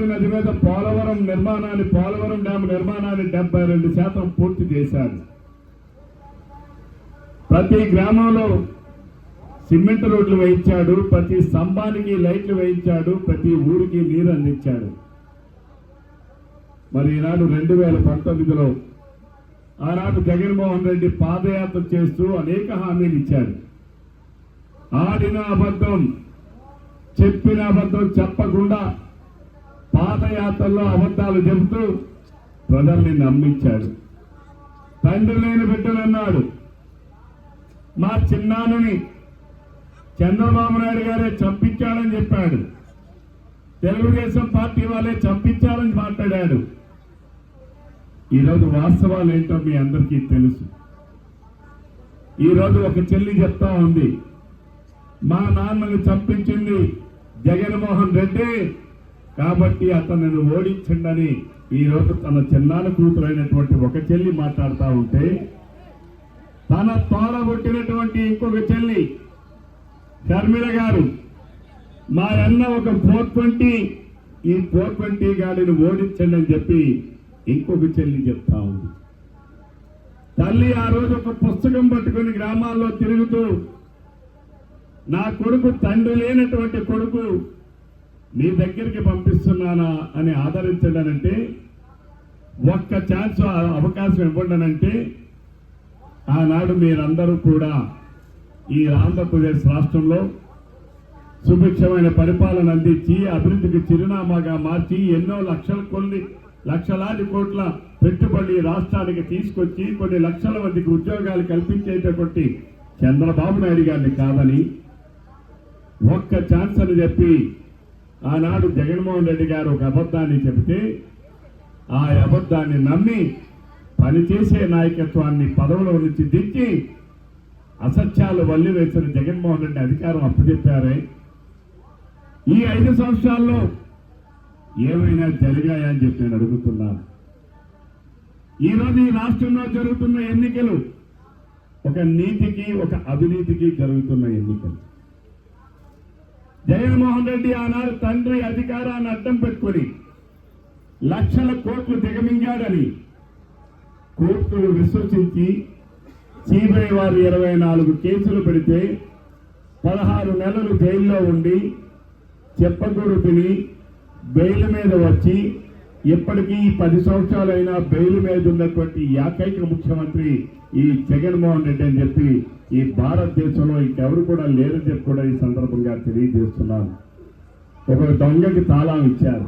గోదావరి నది మీద పోలవరం నిర్మాణాన్ని పోలవరం డ్యామ్ నిర్మాణాన్ని డెబ్బై రెండు శాతం పూర్తి చేశారు. ప్రతి గ్రామంలో సిమెంట్ రోడ్లు వేయించాడు ప్రతి స్తంభానికి లైట్లు వేయించాడు ప్రతి ఊరికి నీరు అందించాడు. మరి ఈనాడు రెండు వేల పంతొమ్మిదిలో ఆనాడు జగన్మోహన్ రెడ్డి పాదయాత్ర చేస్తూ అనేక హామీలు ఇచ్చాడు. ఆడిన అబద్ధం చెప్పిన అబద్ధం చెప్పకుండా పాదయాత్రలో అబద్ధాలు చెబుతూ ప్రజల్ని నమ్మించాడు. తండ్రి లేని బిడ్డలన్నాడు మా చిన్నాన్నని చంద్రబాబు నాయుడు గారే చంపించాడని చెప్పాడు. తెలుగుదేశం పార్టీ వాళ్ళే చంపించాలని మాట్లాడాడు. ఈరోజు వాస్తవాలు ఏంటో మీ అందరికీ తెలుసు. ఈరోజు ఒక చెల్లి చెప్తా ఉంది. మా నాన్నని చంపించింది జగన్మోహన్ రెడ్డి. కాబట్టి అతను ఓడించండని ఈరోజు తన చిన్నాన్న కూతురైనటువంటి ఒక చెల్లి మాట్లాడుతూ ఉంటే తన తోడబొట్టినటువంటి ఇంకొక చెల్లి షర్మిల గారు మారన్న ఒక ఫోర్ ట్వంటీ ఈ ఫోర్ ట్వంటీ గాడిని ఓడించండి అని చెప్పి ఇంకొక చెల్లి చెప్తా ఉంది. తల్లి ఆ రోజు ఒక పుస్తకం పట్టుకుని గ్రామాల్లో తిరుగుతూ నా కొడుకు తండ్రి లేనటువంటి కొడుకు నీ దగ్గరికి పంపిస్తున్నానా అని ఆదరించడానంటే ఒక్క ఛాన్స్ అవకాశం ఇవ్వండానంటే ఆనాడు మీరందరూ కూడా ఈ ఆంధ్రప్రదేశ్ రాష్ట్రంలో సుభిక్షమైన పరిపాలన అందించి అభివృద్ధికి చిరునామాగా మార్చి ఎన్నో లక్షల కొన్ని లక్షలాది కోట్ల పెట్టుబడి రాష్ట్రానికి తీసుకొచ్చి కొన్ని లక్షల మందికి ఉద్యోగాలు కల్పించేటటువంటి చంద్రబాబు నాయుడు గారిని కాదని ఒక్క ఛాన్స్ అని చెప్పి ఆనాడు జగన్మోహన్ రెడ్డి గారు ఒక అబద్ధాన్ని చెబితే ఆ అబద్ధాన్ని నమ్మి పనిచేసే నాయకత్వాన్ని పదవుల నుంచి దించి అసత్యాలు వల్లి వేసిన జగన్మోహన్ రెడ్డి అధికారం అప్పచెప్పారే. ఈ ఐదు సంవత్సరాల్లో ఏమైనా జరిగాయని చెప్పి నేను అడుగుతున్నాను ఈరోజు ఈ రాష్ట్రంలో జరుగుతున్న ఎన్నికలు ఒక నీతికి ఒక అవినీతికి జరుగుతున్న ఎన్నికలు. జగన్మోహన్ రెడ్డి ఆనాడు తండ్రి అధికారాన్ని అడ్డం పెట్టుకొని లక్షల కోట్లు దిగమింగాడని కోర్టులు విశ్వసించి సిబిఐ వారు ఇరవై నాలుగు కేసులు పెడితే పదహారు నెలలు జైల్లో ఉండి చెప్పగొడు తిని బెయిల్ మీద వచ్చి ఇప్పటికీ పది సంవత్సరాలైనా బెయిల్ మీద ఉన్నటువంటి ఏకైక ముఖ్యమంత్రి ఈ జగన్మోహన్ రెడ్డి అని చెప్పి ఈ భారతదేశంలో ఇంకెవరు కూడా లేరని చెప్పి కూడా ఈ సందర్భంగా తెలియజేస్తున్నాను. ఒక దొంగకి తాళం ఇచ్చారు.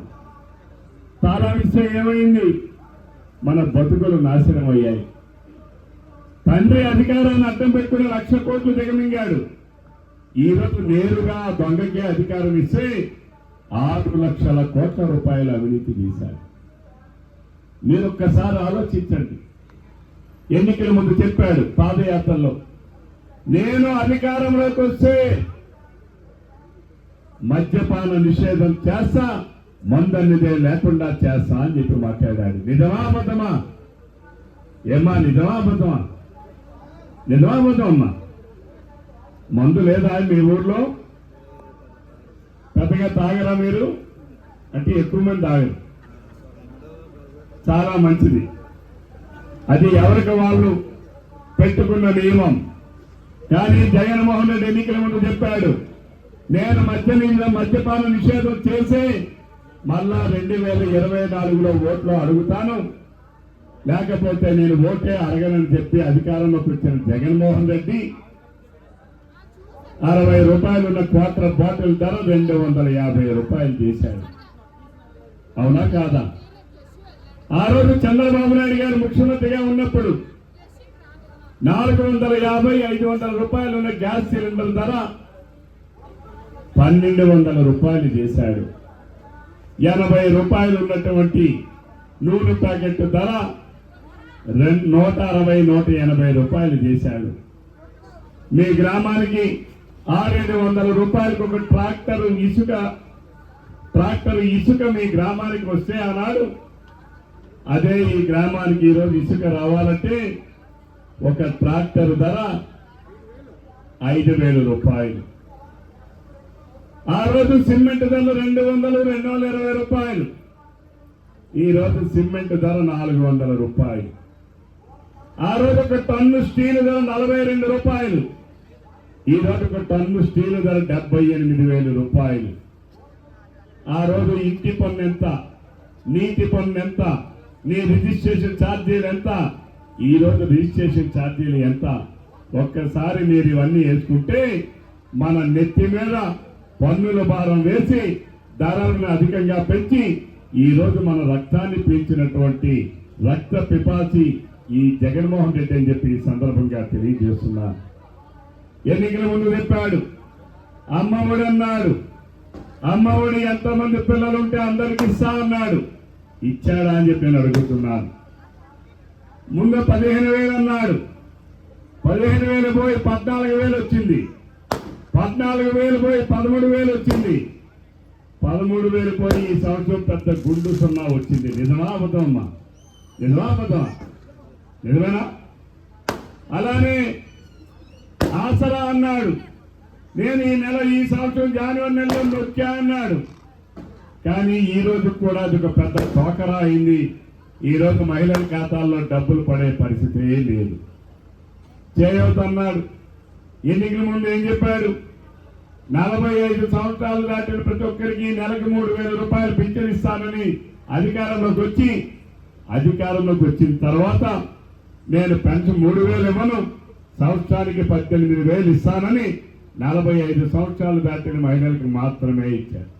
తాళం ఇస్తే ఏమైంది? మన బతుకులు నాశనం అయ్యాయి. తండ్రి అధికారాన్ని అర్థం పెట్టుకుని లక్ష కోట్లు దిగమింగాడు. ఈరోజు నేరుగా దొంగకే అధికారం ఇస్తే ఆరు లక్షల కోట్ల రూపాయల అవినీతి చేశారు. మీరు ఒక్కసారి ఆలోచించండి. ఎన్నికల ముందు చెప్పాడు పాదయాత్రలో నేను అధికారంలోకి వస్తే మద్యపాన నిషేధం చేస్తా మందన్నిదే లేకుండా చేస్తా అని చెప్పి మాట్లాడాడు. నిజమా అబద్ధమా? ఏమా నిజమా అబద్ధమా? నిజమా అబద్ధం అమ్మా మందు లేదా మీ ఊర్లో? పెద్దగా తాగరా మీరు? అంటే ఎక్కువ మంది తాగరు. చాలా మంచిది. అది ఎవరికి వాళ్ళు పెట్టుకున్న నియమం. కానీ జగన్మోహన్ రెడ్డి ఎన్నికల ముందు చెప్పాడు నేను మద్య మీద మద్యపాన నిషేధం చేసి మళ్ళా రెండు వేల ఇరవై నాలుగులో ఓట్లు అడుగుతాను. లేకపోతే నేను ఓటే అడగనని చెప్పి అధికారంలోకి వచ్చిన జగన్మోహన్ రెడ్డి అరవై రూపాయలు ఉన్న క్వార్టర్ బాటిల్ ధర రెండు వందల యాభై రూపాయలు చేశాడు అవునా కాదా? ఆ రోజు చంద్రబాబు నాయుడు గారు ముఖ్యమంత్రిగా ఉన్నప్పుడు నాలుగు వందల యాభై ఐదు వందల రూపాయలు ఉన్న గ్యాస్ సిలిండర్ ధర పన్నెండు వందల రూపాయలు చేశాడు ఎనభై రూపాయలు ఉన్నటువంటి నూనె ప్యాకెట్ ధర రెండు నూట అరవై నూట ఎనభై రూపాయలు చేశాడు మీ గ్రామానికి ఆరేడు వందల రూపాయలకు ఒక ట్రాక్టర్ ఇసుక ట్రాక్టర్ ఇసుక మీ గ్రామానికి వస్తే ఆనాడు అదే ఈ గ్రామానికి ఈరోజు ఇసుక రావాలంటే ఒక ట్రాక్టర్ ధర ఐదు వేల రూపాయలు. ఆ రోజు సిమెంట్ ధరలు రెండు వందలు రెండు వందల ఇరవై రూపాయలు. ఈరోజు సిమెంట్ ధర నాలుగు వందల రూపాయలు. ఆ రోజు ఒక టన్ను స్టీల్ ధర నలభై రెండు రూపాయలు. ఈ ఒక టన్ను స్టీల్ ధర డెబ్బై ఎనిమిది వేల రూపాయలు. ఆ రోజు ఇంటి పన్ను ఎంత? నీటి పన్ను ఎంత? నీ రిజిస్ట్రేషన్ ఛార్జీలు ఎంత? ఈ రోజు రిజిస్ట్రేషన్ ఛార్జీలు ఎంత? ఒక్కసారి మీరు ఇవన్నీ వేసుకుంటే మన నెత్తి మీద పన్నుల భారం వేసి ధరలను అధికంగా పెంచి ఈ రోజు మన రక్తాన్ని పీల్చినటువంటి రక్త పిపాసి ఈ జగన్మోహన్ రెడ్డి అని చెప్పి ఈ సందర్భంగా తెలియజేస్తున్నాను. ఎన్నికల ముందు చెప్పాడు. అమ్మఒడి అన్నాడు. అమ్మఒడి ఎంతమంది పిల్లలు ఉంటే అందరికి ఇస్తా అన్నాడు. ఇచ్చాడా అని చెప్పి నేను అడుగుతున్నాను. ముందు పదిహేను వేలు అన్నాడు. పదిహేను వేలు పోయి పద్నాలుగు వేలు వచ్చింది. పద్నాలుగు వేలు పోయి పదమూడు వేలు వచ్చింది. పదమూడు వేలు పోయి ఈ సంవత్సరం పెద్ద గుండు సున్నా వచ్చింది. నిజమా అబద్ధం అమ్మా నిజమా అబద్ధమా? నిజమేనా? అలానే ఆసరా అన్నాడు. నేను ఈ నెల ఈ సంవత్సరం జనవరి నెలలో నొక్కా అన్నాడు. కానీ ఈ రోజు కూడా అది ఒక పెద్ద టోకరా అయింది. ఈ రోజు మహిళల ఖాతాల్లో డబ్బులు పడే పరిస్థితి లేదు. చేయవుతన్నాడు ఎన్నికల ముందు ఏం చెప్పాడు? నలభై ఐదు సంవత్సరాలు దాటిన ప్రతి ఒక్కరికి నెలకు మూడు వేల రూపాయలు పింఛన్ ఇస్తానని అధికారంలోకి వచ్చి అధికారంలోకి వచ్చిన తర్వాత నేను పెన్షన్ మూడు వేలు ఇవ్వను. సంవత్సరానికి పద్దెనిమిది వేలు ఇస్తానని నలభై ఐదు సంవత్సరాలు దాటిన మహిళలకు మాత్రమే ఇచ్చారు.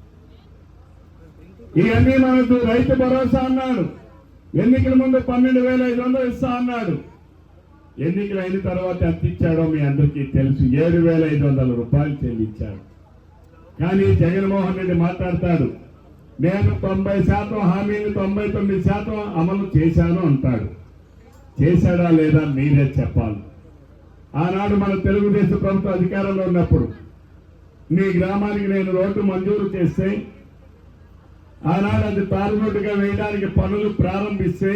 ఇవన్నీ మనకు రైతు భరోసా అన్నాడు. ఎన్నికల ముందు పన్నెండు వేల ఐదు వందలు ఇస్తా అన్నాడు. ఎన్నికలు అయిన తర్వాత ఎంత ఇచ్చాడో మీ అందరికీ తెలుసు. ఏడు వేల ఐదు వందల రూపాయలు చెల్లించాడు. కానీ జగన్మోహన్ రెడ్డి మాట్లాడతాడు నేను తొంభై శాతం హామీని తొంభై తొమ్మిది శాతం అమలు చేశాను అంటాడు. చేశాడా లేదా మీరే చెప్పాలి. ఆనాడు మన తెలుగుదేశం ప్రభుత్వ అధికారంలో ఉన్నప్పుడు మీ గ్రామానికి నేను రోడ్డు మంజూరు చేస్తే ఆనాడు అది తారు రోడ్డుగా వేయడానికి పనులు ప్రారంభిస్తే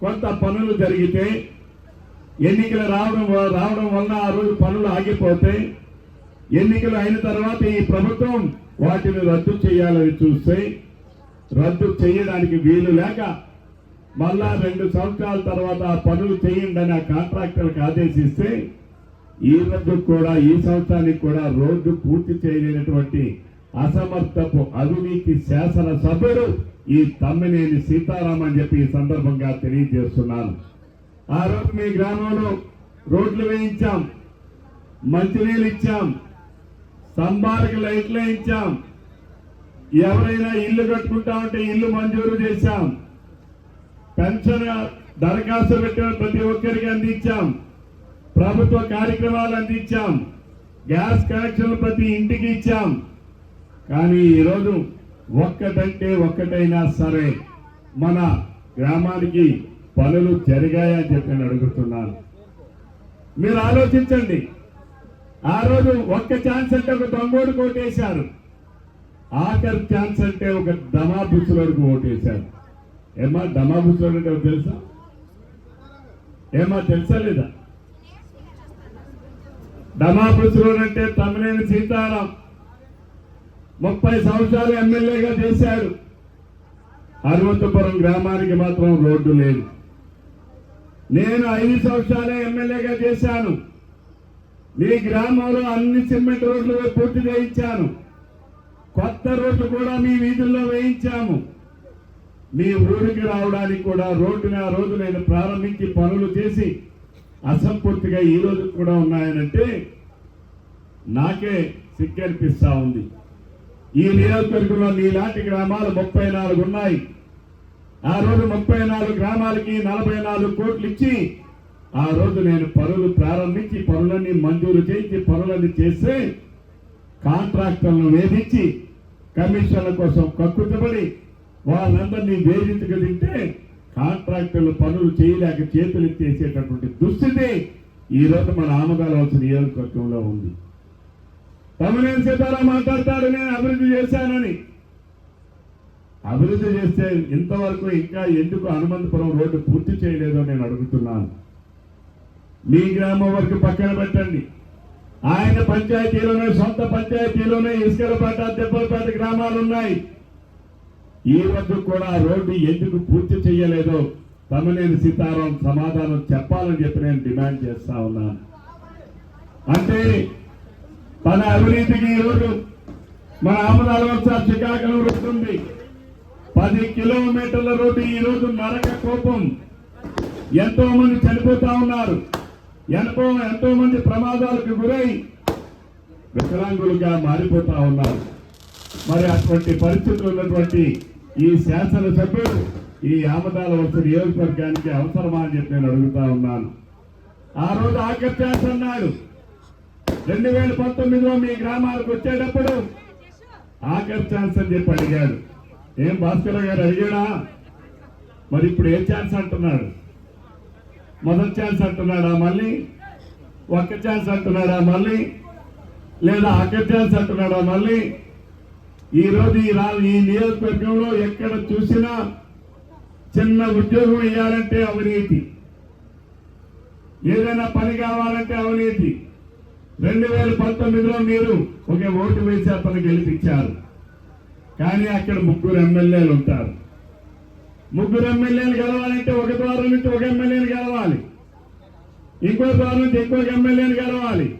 కొంత పనులు జరిగితే ఎన్నికలు రావడం రావడం వలన ఆ రోజు పనులు ఆగిపోతే ఎన్నికలు అయిన తర్వాత ఈ ప్రభుత్వం వాటిని రద్దు చేయాలని చూస్తే రద్దు చేయడానికి వీలు లేక మళ్ళా రెండు సంవత్సరాల తర్వాత పనులు చేయండి అని ఆ కాంట్రాక్టర్కి ఆదేశిస్తే ఈ రోజు కూడా ఈ సంవత్సరానికి కూడా రోడ్డు పూర్తి చేయలేనటువంటి అసమర్థపు అవినీతి శాసనసభ్యుడు ఈ తమ్మినేని సీతారాం అని చెప్పి ఈ సందర్భంగా తెలియజేస్తున్నాను. ఆ రోజు మీ గ్రామంలో రోడ్లు వేయించాం మంచినీళ్ళు ఇచ్చాం స్తంభాలకు లైట్లు వేయించాం ఎవరైనా ఇల్లు కట్టుకుంటా ఉంటే ఇల్లు మంజూరు చేశాం. పెన్షన్ దరఖాస్తు పెట్టిన ప్రతి ఒక్కరికి అందించాం. ప్రభుత్వ కార్యక్రమాలు అందించాం. గ్యాస్ కనెక్షన్లు ప్రతి ఇంటికి ఇచ్చాం. కానీ ఈరోజు ఒక్కటంటే ఒక్కటైనా సరే మన గ్రామానికి పనులు జరిగాయని చెప్పి నేను అడుగుతున్నాను. మీరు ఆలోచించండి. ఆ రోజు ఒక్క ఛాన్స్ అంటే ఒక దొంగోడు కోటేశారు ఆఖరి ఛాన్స్ అంటే ఒక దమాబుసులోడికి ఓటేశారు. ఏమా దమాబుసులోడు అంటే తెలుసా? ఏమా తెలుసా లేదా? దమాబుసులోడు అంటే తమ్మినేని సీతారాం ముప్పై సంవత్సరాలు ఎమ్మెల్యేగా చేశారు హనుమంతపురం గ్రామానికి మాత్రం రోడ్డు లేదు. నేను ఐదు సంవత్సరాలే ఎమ్మెల్యేగా చేశాను. మీ గ్రామంలో అన్ని సిమెంట్ రోడ్లు పూర్తి చేయించాను. కొత్త రోడ్లు కూడా మీ వీధుల్లో వేయించాము. మీ ఊరికి రావడానికి కూడా రోడ్డుని ఆ రోజు నేను ప్రారంభించి పనులు చేసి అసంపూర్తిగా ఈ రోజు కూడా ఉన్నాయనంటే నాకే సిగ్గనిపిస్తా ఉంది. ఈ నియోజకవర్గంలో నీలాంటి గ్రామాలు ముప్పై నాలుగు ఉన్నాయి. ఆ రోజు ముప్పై నాలుగు గ్రామాలకి నలభై నాలుగు కోట్లు ఇచ్చి ఆ రోజు నేను పనులు ప్రారంభించి పనులన్నీ మంజూరు చేయించి పనులన్నీ చేస్తే కాంట్రాక్టర్లను వేధించి కమిషన్ల కోసం కక్కుతబడి వాళ్ళందరినీ వేధించక తింటే కాంట్రాక్టర్లు పనులు చేయలేక చేతులు ఎత్తేసేటటువంటి దుస్థితి ఈ రోజు మన ఆమగాలవలసిన నియోజకవర్గంలో ఉంది. తమనేని సీతారాం మాట్లాడతాడు నేను అభివృద్ధి చేశానని. అభివృద్ధి చేస్తే ఇంతవరకు ఇంకా ఎందుకు హనుమంతపురం రోడ్డు పూర్తి చేయలేదో నేను అడుగుతున్నాను. మీ గ్రామం వరకు పక్కన పెట్టండి. ఆయన పంచాయతీలోనే సొంత పంచాయతీలోనే ఇసుకలపేట దెబ్బలపేట గ్రామాలు ఉన్నాయి. ఈ రోజు కూడా రోడ్డు ఎందుకు పూర్తి చేయలేదో తమనేని సీతారాం సమాధానం చెప్పాలని చెప్పి నేను డిమాండ్ చేస్తా ఉన్నాను అంటే తన అవినీతికి ఈరోజు మన ఆమదాల వలస శ్రీకాకుళం రోడ్డు పది కిలోమీటర్ల రోడ్డు ఈ రోజు నరక కోపం. ఎంతో మంది చనిపోతా ఉన్నారు. ఎంతో ఎంతో మంది ప్రమాదాలకు గురై వికలాంగులుగా మారిపోతా ఉన్నారు. మరి అటువంటి పరిస్థితులు ఉన్నటువంటి ఈ శాసనసభ్యుడు ఈ ఆమదాల వలస నియోజకవర్గానికి అవసరమా అని చెప్పి నేను అడుగుతా ఉన్నాను. ఆ రోజు ఆఖరి ఛాన్స్ అన్నాడు రెండు వేల పంతొమ్మిదిలో మీ గ్రామాలకు వచ్చేటప్పుడు ఆఖరి ఛాన్స్ అని చెప్పి అడిగాడు. ఏం భాస్కర్ గారు అడిగాడా? మరి ఇప్పుడు ఏ ఛాన్స్ అంటున్నాడు? మొదటి ఛాన్స్ అంటున్నాడా మళ్ళీ? ఒక్క ఛాన్స్ అంటున్నాడా మళ్ళీ? లేదా ఆఖరి ఛాన్స్ అంటున్నాడా మళ్ళీ? ఈ రోజు ఈ రా ఈ నియోజకవర్గంలో ఎక్కడ చూసినా చిన్న ఉద్యోగం ఇవ్వాలంటే అవినీతి. ఏదైనా పని కావాలంటే అవినీతి. రెండు వేల పంతొమ్మిదిలో మీరు ఒక ఓటు వేసి అతను గెలిపించారు. కానీ అక్కడ ముగ్గురు ఎమ్మెల్యేలు ఉంటారు. ముగ్గురు ఎమ్మెల్యేలు గెలవాలంటే ఒక ద్వారం నుంచి ఒక ఎమ్మెల్యేని గెలవాలి. ఇంకో ద్వారం నుంచి ఇంకొక ఎమ్మెల్యేని గెలవాలి.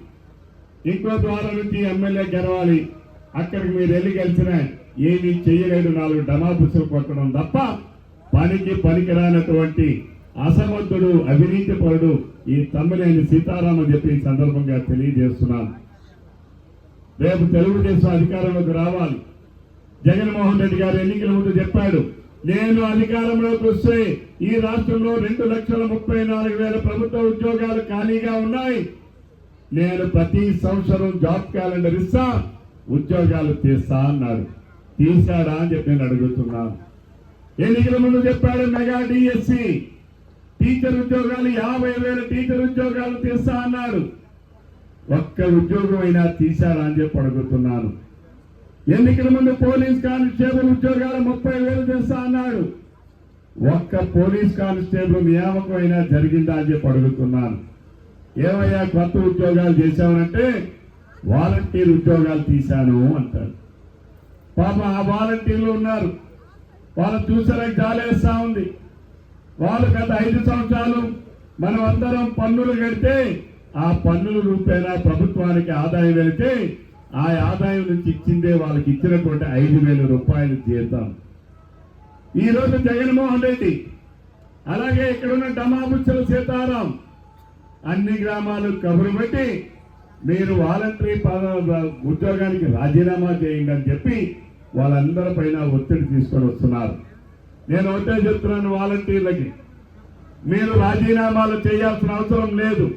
ఇంకో ద్వారం నుంచి ఎమ్మెల్యే గెలవాలి. అక్కడికి మీరు వెళ్ళి గెలిచిన ఏమీ చేయలేదు నాలుగు డమాబుసులు కొట్టడం తప్ప పనికి పనికిరానటువంటి అసమర్థుడు అవినీతి పరుడు ఈ తమ్మినేని సీతారాం అని చెప్పి ఈ సందర్భంగా తెలియజేస్తున్నాను. రేపు తెలుగుదేశం అధికారంలోకి రావాలి. జగన్మోహన్ రెడ్డి గారు ఎన్నికల ముందు చెప్పాడు నేను అధికారంలోకి వస్తే ఈ రాష్ట్రంలో రెండు లక్షల ముప్పై నాలుగు వేల ప్రభుత్వ ఉద్యోగాలు ఖాళీగా ఉన్నాయి. నేను ప్రతి సంవత్సరం జాబ్ క్యాలెండర్ ఇస్తా ఉద్యోగాలు తీస్తా అన్నారు. తీశాడా అని చెప్పి నేను అడుగుతున్నాను ఎన్నికల ముందు చెప్పాడు మెగా డిఎస్సి. టీచర్ ఉద్యోగాలు యాభై వేల టీచర్ ఉద్యోగాలు తీస్తా అన్నారు. ఒక్క ఉద్యోగం అయినా తీశారా అని చెప్పి అడుగుతున్నాను. ఎన్నికల ముందు పోలీస్ కానిస్టేబుల్ ఉద్యోగాలు ముప్పై వేలు చేస్తా అన్నాడు ఒక్క పోలీస్ కానిస్టేబుల్ నియామకం అయినా జరిగిందా అని చెప్పి అడుగుతున్నాను. ఏమయ్యా కొత్త ఉద్యోగాలు చేశామనంటే వాలంటీర్ ఉద్యోగాలు తీశాను అంటారు పాప ఆ వాలంటీర్లు ఉన్నారు. వాళ్ళు చూసారా జాలేస్తూ ఉంది. వాళ్ళు గత ఐదు సంవత్సరాలు మనం అందరం పన్నులు కడితే ఆ పన్నుల రూపేణా ప్రభుత్వానికి ఆదాయం వెళితే ఆ ఆదాయం నుంచి ఇచ్చిందే వాళ్ళకి ఇచ్చినటువంటి ఐదు వేల రూపాయలు జీతం. ఈరోజు జగన్మోహన్ రెడ్డి అలాగే ఇక్కడున్న డమాబుచ్చల సీతారాం అన్ని గ్రామాలు కబురు పెట్టి మీరు వాలంటరీ పద- ఉద్యోగానికి రాజీనామా చేయండి అని చెప్పి వాళ్ళందరి పైన ఒత్తిడి తీసుకొని వస్తున్నారు. నేను ఒకటే చెప్తున్నాను వాలంటీర్లకి మీరు రాజీనామాలు చేయాల్సిన అవసరం లేదు.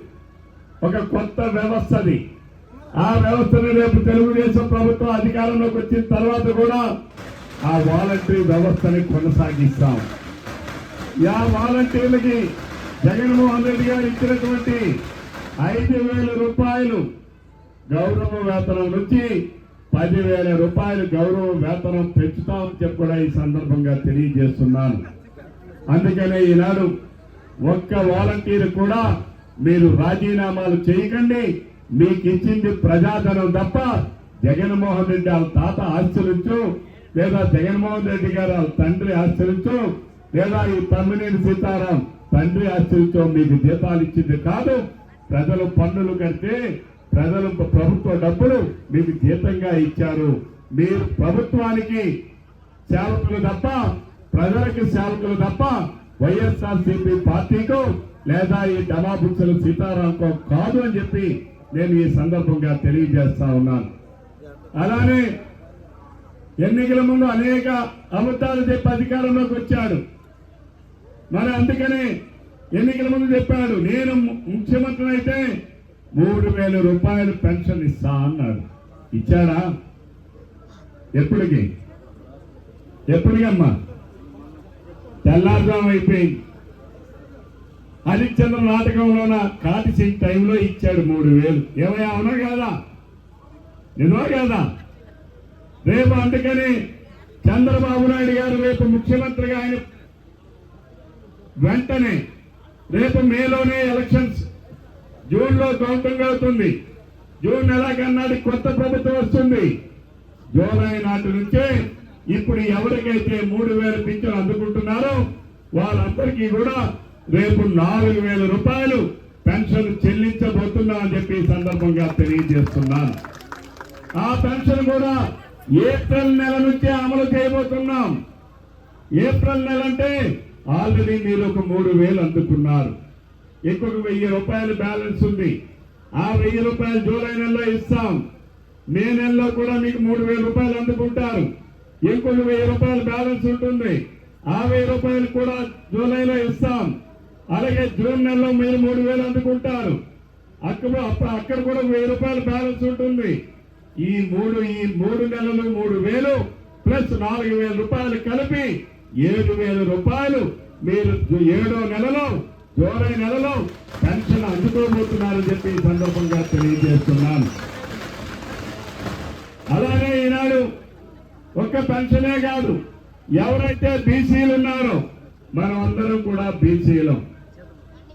ఒక కొత్త వ్యవస్థది. ఆ వ్యవస్థను రేపు తెలుగుదేశం ప్రభుత్వం అధికారంలోకి వచ్చిన తర్వాత కూడా ఆ వాలంటరీ వ్యవస్థని కొనసాగిస్తాం. యా వాలంటీర్లకి జగన్మోహన్ రెడ్డి గారు ఇచ్చినటువంటి ఐదు వేల రూపాయలు గౌరవ వేతనం నుంచి పదివేల రూపాయలు గౌరవ వేతనం పెంచుతామని చెప్పి కూడా ఈ సందర్భంగా తెలియజేస్తున్నాను. అందుకనే ఈనాడు ఒక్క వాలంటీర్ కూడా మీరు రాజీనామాలు చేయకండి. మీకు ఇచ్చింది ప్రజాధనం తప్ప జగన్మోహన్ రెడ్డి వాళ్ళ తాత ఆస్తులుంచు లేదా జగన్మోహన్ రెడ్డి గారు వాళ్ళ తండ్రి ఆస్తులుంచు లేదా ఈ తమ్మినేని సీతారాం తండ్రి ఆస్తులతో మీకు జీతాలు ఇచ్చింది కాదు. ప్రజలు పన్నులు కడితే ప్రజలు ప్రభుత్వ డబ్బులు మీకు జీతంగా ఇచ్చారు. మీరు ప్రభుత్వానికి సేవకులు తప్ప ప్రజలకు సేవకులు తప్ప వైఎస్ఆర్సిపి పార్టీకు లేదా ఈ డమాబుచ్చల సీతారాంకో కాదు అని చెప్పి నేను ఈ సందర్భంగా తెలియజేస్తా ఉన్నాను. అలానే ఎన్నికల ముందు అనేక అబద్ధాలు చెప్పి అధికారంలోకి వచ్చాడు. మరి అందుకనే ఎన్నికల ముందు చెప్పాడు నేను ముఖ్యమంత్రి అయితే మూడు వేల రూపాయలు పెన్షన్ ఇస్తా అన్నాడు. ఇచ్చారా ఎప్పటికి? ఎప్పటికమ్మా? తెల్లారుజాము అయిపోయింది. హరిశ్చంద్ర నాటకంలోన కాటి సింగ్ టైంలో ఇచ్చాడు మూడు వేలు. ఏమయ్యా అవునా కాదా? నిజమా కాదా? రేపు అందుకని చంద్రబాబు నాయుడు గారు రేపు ముఖ్యమంత్రిగా ఆయన వెంటనే రేపు మేలోనే ఎలక్షన్స్ జూన్లో కౌంటింగ్ అవుతుంది జూన్ నెలకన్నాడు కొత్త ప్రభుత్వం వస్తుంది. జూలై నాటి నుంచే ఇప్పుడు ఎవరికైతే మూడు వేల పింఛను అందుకుంటున్నారో వాళ్ళందరికీ కూడా రేపు నాలుగు వేల రూపాయలు పెన్షన్ చెల్లించబోతున్నా అని చెప్పి సందర్భంగా తెలియజేస్తున్నాను. ఆ పెన్షన్ కూడా ఏప్రిల్ నెల నుంచే అమలు చేయబోతున్నాం. ఏప్రిల్ నెల అంటే ఆల్రెడీ మీరు ఒక మూడు వేలు అందుకున్నారు. ఇంకొక వెయ్యి రూపాయలు బ్యాలెన్స్ ఉంది. ఆ వెయ్యి రూపాయలు జూలై నెలలో ఇస్తాం. మే నెలలో కూడా మీకు మూడు వేల రూపాయలు అందుకుంటారు. ఇంకొక వెయ్యి రూపాయలు బ్యాలెన్స్ ఉంటుంది. ఆ వెయ్యి రూపాయలు కూడా జూలైలో ఇస్తాం. అలాగే జూన్ నెలలో మీరు మూడు వేలు అందుకుంటారు. అక్కడ అక్కడ కూడా వెయ్యి రూపాయలు బ్యాలెన్స్ ఉంటుంది. ఈ మూడు ఈ మూడు నెలలు మూడు వేలు ప్లస్ నాలుగు వేల రూపాయలు కలిపి ఏడు వేల రూపాయలు మీరు ఏడో నెలలో జూలై నెలలో పెన్షన్ అందుకోబోతున్నారని చెప్పి ఈ సందర్భంగా తెలియజేస్తున్నాను. అలాగే ఈనాడు ఒక్క పెన్షనే కాదు ఎవరైతే బీసీలు ఉన్నారో మనం అందరం కూడా బీసీలం.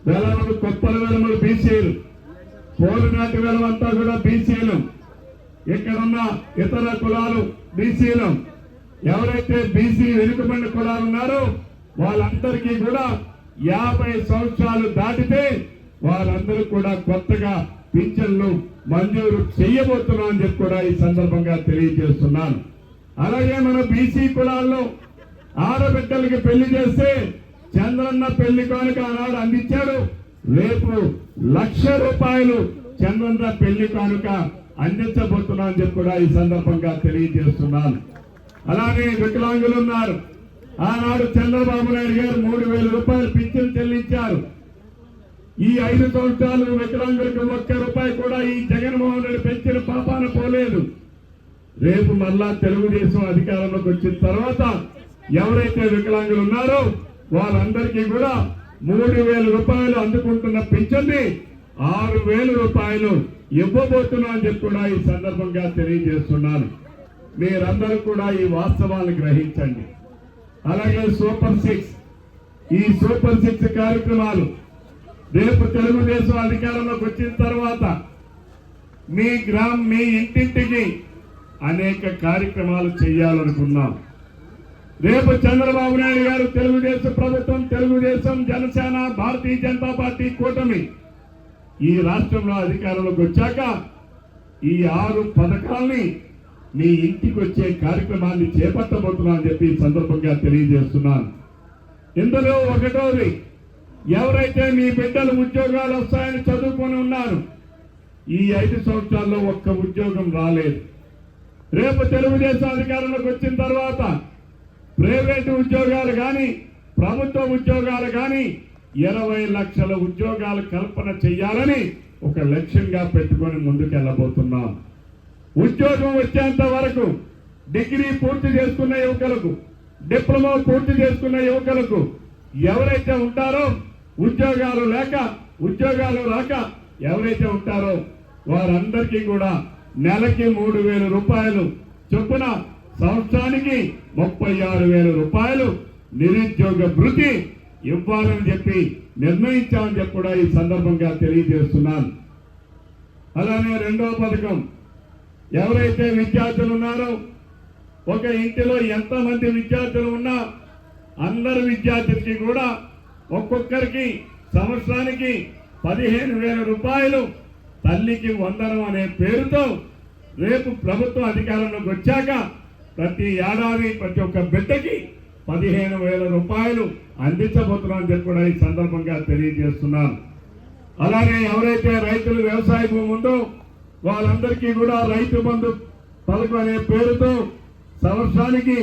వెలమలు కొప్పల వెలమలు బీసీలు. పోలినాటి వెలమంతా కూడా బీసీలు. ఇక్కడున్న ఇతర కులాలు బీసీలు. ఎవరైతే బీసీ వెనుకబడిన కులాలు ఉన్నారో వాళ్ళందరికీ కూడా యాభై సంవత్సరాలు దాటితే వాళ్ళందరూ కూడా కొత్తగా పింఛన్లు మంజూరు చేయబోతున్నాం అని చెప్పి కూడా ఈ సందర్భంగా తెలియజేస్తున్నాను. అలాగే మన బీసీ కులాల్లో ఆడబిడ్డలకి పెళ్ళి చేస్తే చంద్రన్న పెళ్ళి కానుక ఆనాడు అందించాడు. రేపు లక్ష రూపాయలు చంద్రన్న పెళ్ళి కానుక అందించబోతున్నా అని చెప్పి కూడా ఈ సందర్భంగా తెలియజేస్తున్నాను. అలాగే వికలాంగులు ఉన్నారు. ఆనాడు చంద్రబాబు నాయుడు గారు మూడు వేల రూపాయలు పింఛన్ చెల్లించారు. ఈ ఐదు సంవత్సరాలు వికలాంగులకు ఒక్క రూపాయి కూడా ఈ జగన్మోహన్ రెడ్డి పెంచిన పాపాన పోలేదు. రేపు మళ్ళా తెలుగుదేశం అధికారంలోకి వచ్చిన తర్వాత ఎవరైతే వికలాంగులు ఉన్నారో వాళ్ళందరికీ కూడా మూడు వేల రూపాయలు అందుకుంటున్న పింఛన్ని ఆరు వేల రూపాయలు ఇవ్వబోతున్నా అని చెప్పి కూడా ఈ సందర్భంగా తెలియజేస్తున్నాను. మీరందరూ కూడా ఈ వాస్తవాన్ని గ్రహించండి. అలాగే సూపర్ సిక్స్. ఈ సూపర్ సిక్స్ కార్యక్రమాలు రేపు తెలుగుదేశం అధికారంలోకి వచ్చిన తర్వాత మీ గ్రామం మీ ఇంటింటికి అనేక కార్యక్రమాలు చేయాలనుకున్నాం. రేపు చంద్రబాబు నాయుడు గారు తెలుగుదేశం ప్రభుత్వం తెలుగుదేశం జనసేన భారతీయ జనతా పార్టీ కూటమి ఈ రాష్ట్రంలో అధికారంలోకి వచ్చాక ఈ ఆరు పథకాల్ని మీ ఇంటికి వచ్చే కార్యక్రమాన్ని చేపట్టబోతున్నా అని చెప్పి సందర్భంగా తెలియజేస్తున్నాను. ఇందులో ఒకటోది ఎవరైతే మీ బిడ్డలు ఉద్యోగాలు వస్తాయని చదువుకొని ఉన్నారు ఈ ఐదు సంవత్సరాల్లో ఒక్క ఉద్యోగం రాలేదు. రేపు తెలుగుదేశం అధికారంలోకి వచ్చిన తర్వాత ప్రైవేటు ఉద్యోగాలు కానీ ప్రభుత్వ ఉద్యోగాలు కానీ ఇరవై లక్షల ఉద్యోగాలు కల్పన చేయాలని ఒక లక్ష్యంగా పెట్టుకొని ముందుకెళ్ళబోతున్నాం. ఉద్యోగం వచ్చేంత వరకు డిగ్రీ పూర్తి చేసుకున్న యువకులకు డిప్లొమా పూర్తి చేసుకున్న యువకులకు ఎవరైతే ఉంటారో ఉద్యోగాలు లేక ఉద్యోగాలు రాక ఎవరైతే ఉంటారో వారందరికీ కూడా నెలకి మూడు వేల రూపాయలు చొప్పున సంవత్సరానికి ముప్పై ఆరు వేల రూపాయలు నిరుద్యోగ భృతి ఇవ్వాలని చెప్పి నిర్ణయించామని చెప్పి కూడా ఈ సందర్భంగా తెలియజేస్తున్నాను. అలానే రెండవ పథకం ఎవరైతే విద్యార్థులు ఉన్నారో ఒక ఇంటిలో ఎంతమంది విద్యార్థులు ఉన్నా అందరు విద్యార్థులకి కూడా ఒక్కొక్కరికి సంవత్సరానికి పదిహేను వేల రూపాయలు తల్లికి వందనం అనే పేరుతో రేపు ప్రభుత్వం అధికారంలోకి వచ్చాక ప్రతి ఏడాది ప్రతి ఒక్క బిడ్డకి పదిహేను వేల రూపాయలు అందించబోతున్నామని చెప్పి కూడా ఈ సందర్భంగా తెలియజేస్తున్నాను. అలాగే ఎవరైతే రైతులు వ్యవసాయ భూమి ఉందో వాళ్ళందరికీ కూడా రైతు బంధు పథకం అనే పేరుతో సంవత్సరానికి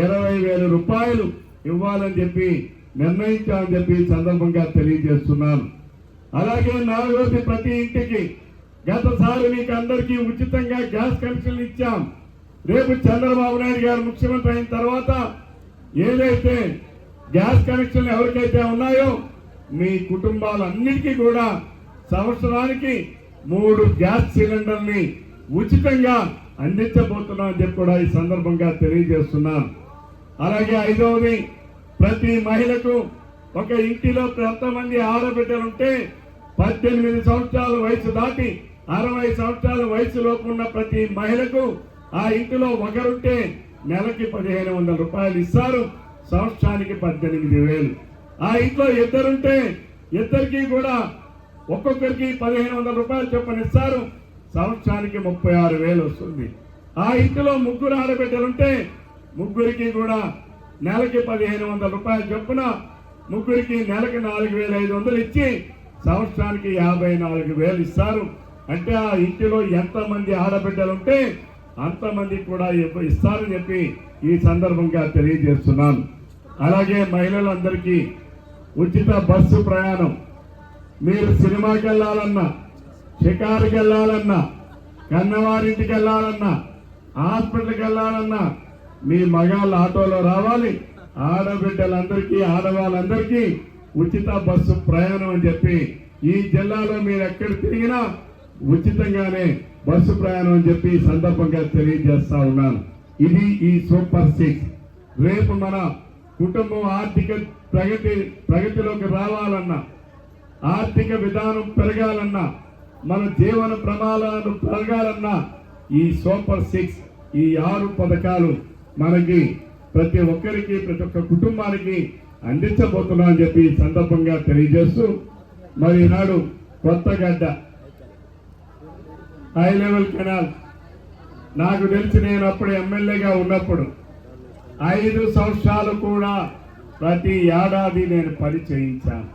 ఇరవై వేల రూపాయలు ఇవ్వాలని చెప్పి నిర్ణయించామని చెప్పి సందర్భంగా తెలియజేస్తున్నాను. అలాగే నాలుగోది ప్రతి ఇంటికి గతసారి మీకు అందరికీ ఉచితంగా గ్యాస్ కనెక్షన్ ఇచ్చాం. రేపు చంద్రబాబు నాయుడు గారు ముఖ్యమంత్రి అయిన తర్వాత ఏదైతే గ్యాస్ కనెక్షన్లు ఎవరికైతే ఉన్నాయో మీ కుటుంబాలన్నిటికీ కూడా సంవత్సరానికి మూడు గ్యాస్ సిలిండర్ని ఉచితంగా అందించబోతున్నాం అని చెప్పి కూడా ఈ సందర్భంగా తెలియజేస్తున్నాం. అలాగే ఐదవది ప్రతి మహిళకు ఒక ఇంటిలో ఎంతమంది ఆడబిడ్డలు ఉంటే పద్దెనిమిది సంవత్సరాల వయసు దాటి అరవై సంవత్సరాల వయసులోపు ఉన్న ప్రతి మహిళకు ఆ ఇంటిలో ఒకరుంటే నెలకి పదిహేను వందల రూపాయలు ఇస్తారు. సంవత్సరానికి పద్దెనిమిది వేలు. ఆ ఇంట్లో ఇద్దరుంటే ఇద్దరికి కూడా ఒక్కొక్కరికి పదిహేను వందల రూపాయలు చొప్పున ఇస్తారు. సంవత్సరానికి ముప్పై ఆరు వేలు వస్తుంది. ఆ ఇంటిలో ముగ్గురు ఆడబిడ్డలుంటే ముగ్గురికి కూడా నెలకి పదిహేను వందల రూపాయలు చొప్పున ముగ్గురికి నెలకి నాలుగు వేల ఐదు వందలు ఇచ్చి సంవత్సరానికి యాభై నాలుగు వేలు ఇస్తారు. అంటే ఆ ఇంటిలో ఎంతమంది ఆడబిడ్డలుంటే ఉంటే కూడా ఇస్తారని చెప్పి ఈ సందర్భంగా తెలియజేస్తున్నాను. అలాగే మహిళలందరికీ ఉచిత బస్సు ప్రయాణం మీరు సినిమాకి వెళ్ళాలన్నా షికారుకి వెళ్ళాలన్నా కన్నవారింటికి వెళ్ళాలన్నా హాస్పిటల్కి వెళ్ళాలన్నా మీ మగాళ్ళు ఆటోలో రావాలి ఆడబిడ్డలందరికీ ఆడవాళ్ళందరికీ ఉచిత బస్సు ప్రయాణం అని చెప్పి ఈ జిల్లాలో మీరు ఎక్కడ తిరిగినా ఉచితంగానే బస్సు ప్రయాణం అని చెప్పి సందర్భంగా తెలియజేస్తా ఉన్నాను. ఇది ఈ సూపర్ సిక్స్. రేపు మన కుటుంబం ఆర్థిక ప్రగతి ప్రగతిలోకి రావాలన్నా ఆర్థిక విధానం పెరగాలన్నా మన జీవన ప్రమాణాలు పెరగాలన్నా ఈ సూపర్ సిక్స్ ఈ ఆరు పథకాలు మనకి ప్రతి ఒక్కరికి ప్రతి ఒక్క కుటుంబానికి అందించబోతున్నా అని చెప్పి సందర్భంగా తెలియజేస్తూ మరి Eenadu Kothagadda high level canal నాకు తెలిసి నేను అప్పుడు ఎమ్మెల్యేగా ఉన్నప్పుడు ఐదు సంవత్సరాలు కూడా ప్రతి ఏడాది నేను పని చేయించాను.